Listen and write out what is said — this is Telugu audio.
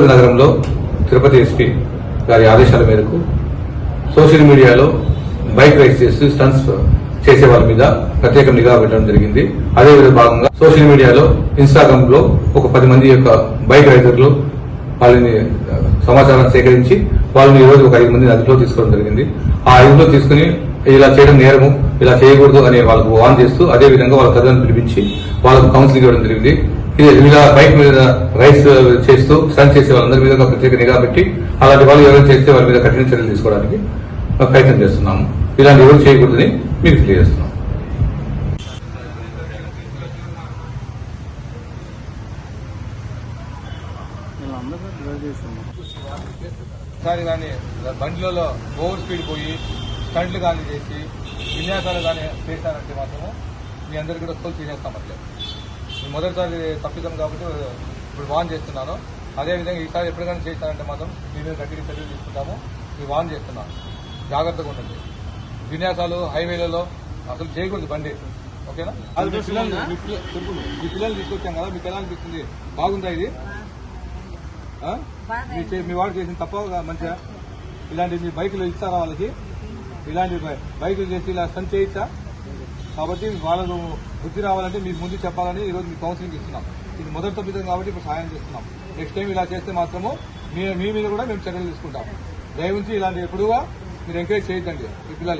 తిరుపతి నగరంలో తిరుపతి ఎస్పీ గారి ఆదేశాల మేరకు సోషల్ మీడియాలో బైక్ రైడ్ చేస్తూ స్టన్స్ చేసే వాళ్ళ మీద ప్రత్యేక నిఘా పెట్టడం జరిగింది. అదే విధంగా భాగంగా సోషల్ మీడియాలో ఇన్స్టాగ్రామ్లో ఒక పది మంది యొక్క బైక్ రైడర్లు వాళ్ళని సమాచారం సేకరించి వాళ్ళని ఈరోజు రోజు ఒక ఐదు మంది అదుపులో తీసుకోవడం జరిగింది. ఆ అదుపులో తీసుకుని ఇలా చేయడం నేరము ఇలా చేయకూడదు అనే వాళ్ళకు వాన్ చేస్తూ అదే విధంగా వాళ్ళ తల్లిదండ్రులు పిలిపించి వాళ్ళకు కౌన్సిలింగ్ ఇవ్వడం జరిగింది. ఇది ఇలా బైక్ మీద రైస్ చేస్తూ స్టన్ చేసే వాళ్ళందరి మీద ఒక ప్రత్యేక నిఘా పెట్టి అలాంటి వాళ్ళు ఎవరైనా చేస్తే వాళ్ళ మీద కఠిన చర్యలు తీసుకోవడానికి ప్రయత్నం చేస్తున్నాము. ఇలాంటి ఎవరు చేయకూడదని మీకు తెలియజేస్తున్నాం. చేస్తున్నాం ఒకసారి కానీ బండిలలో ఓవర్ స్పీడ్ పోయి స్టంట్లు కానీ చేసి విన్యాసాలు కానీ చేశారంటే మాత్రము మీ అందరికీ కూడా స్కూల్ చేసేస్తాం అట్లే. మొదటిసారి తప్పిద్దాం కాబట్టి ఇప్పుడు వాన్ చేస్తున్నాను. అదేవిధంగా ఈసారి ఎప్పటికైనా చేశారంటే మాత్రం మీ మీద గట్టిగా చర్యలు తీసుకుంటాము. మీ వాన్ చేస్తున్నాను. జాగ్రత్తగా ఉండండి. విన్యాసాలు హైవేలలో అసలు చేయకూడదు బండి. ఓకేనా? అది మీ పిల్లల్ని మీ పిల్ల- చెప్పులు. మీ పిల్లల్ని తీసుకొచ్చాం కదా మీకు ఎలా అనిపిస్తుంది? బాగుందా ఇది? ఆ? మీ వాడు చేసిన తప్ప మంచిగా ఇలాంటి మీ బైకులు ఇస్తారా వాళ్ళకి? ఇలాంటి బైకులు చేసి ఇలా చేయొచ్చా కాబట్టి వాళ్ళకు వృద్ధి రావాలంటే మీకు ముందు చెప్పాలని ఈరోజు మీకు కౌన్సిలింగ్ ఇస్తున్నాం. ఇది మొదటి తప్పిదం కాబట్టి ఇప్పుడు సాయం చేస్తున్నాం. నెక్స్ట్ టైం ఇలా చేస్తే మాత్రము మీ మీ మీద కూడా మేము చర్యలు తీసుకుంటాం దయవుంచి ఇలాంటి ఎప్పుడుగా మీరు ఎంకరేజ్ చేయొద్దండి మీ పిల్లలు